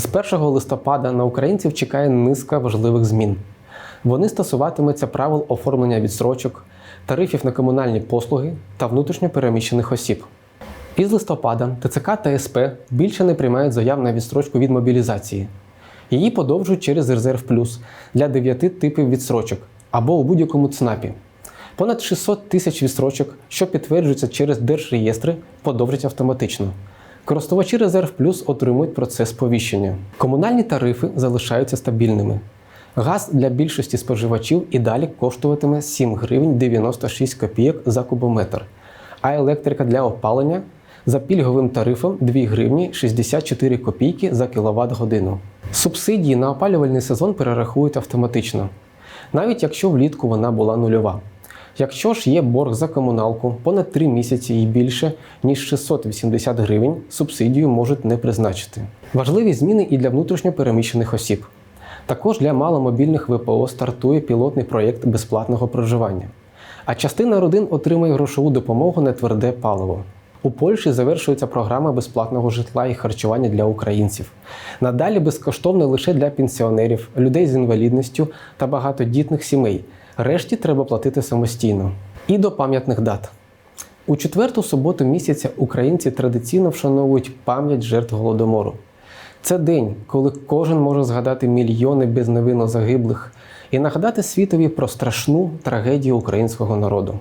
З 1 листопада на українців чекає низка важливих змін. Вони стосуватимуться правил оформлення відстрочок, тарифів на комунальні послуги та внутрішньо переміщених осіб. Із листопада ТЦК та СП більше не приймають заяв на відстрочку від мобілізації. Її подовжують через резерв плюс для 9 типів відстрочок або у будь-якому ЦНАПі. Понад 600 тисяч відстрочок, що підтверджуються через держреєстри, подовжать автоматично. Користувачі резерв плюс отримують процес сповіщення. Комунальні тарифи залишаються стабільними. Газ для більшості споживачів і далі коштуватиме 7 гривень 96 копійок за кубометр, а електрика для опалення за пільговим тарифом 2 гривні 64 копійки за кіловат годину. Субсидії на опалювальний сезон перерахують автоматично, навіть якщо влітку вона була нульова. Якщо ж є борг за комуналку понад 3 місяці і більше, ніж 680 гривень, субсидію можуть не призначити. Важливі зміни і для внутрішньо переміщених осіб. Також для маломобільних ВПО стартує пілотний проєкт безплатного проживання. А частина родин отримує грошову допомогу на тверде паливо. У Польщі завершується програма безплатного житла і харчування для українців. Надалі безкоштовно лише для пенсіонерів, людей з інвалідністю та багатодітних сімей. Решті треба платити самостійно. І до пам'ятних дат. У четверту суботу місяця українці традиційно вшановують пам'ять жертв голодомору. Це день, коли кожен може згадати мільйони безневинно загиблих і нагадати світові про страшну трагедію українського народу.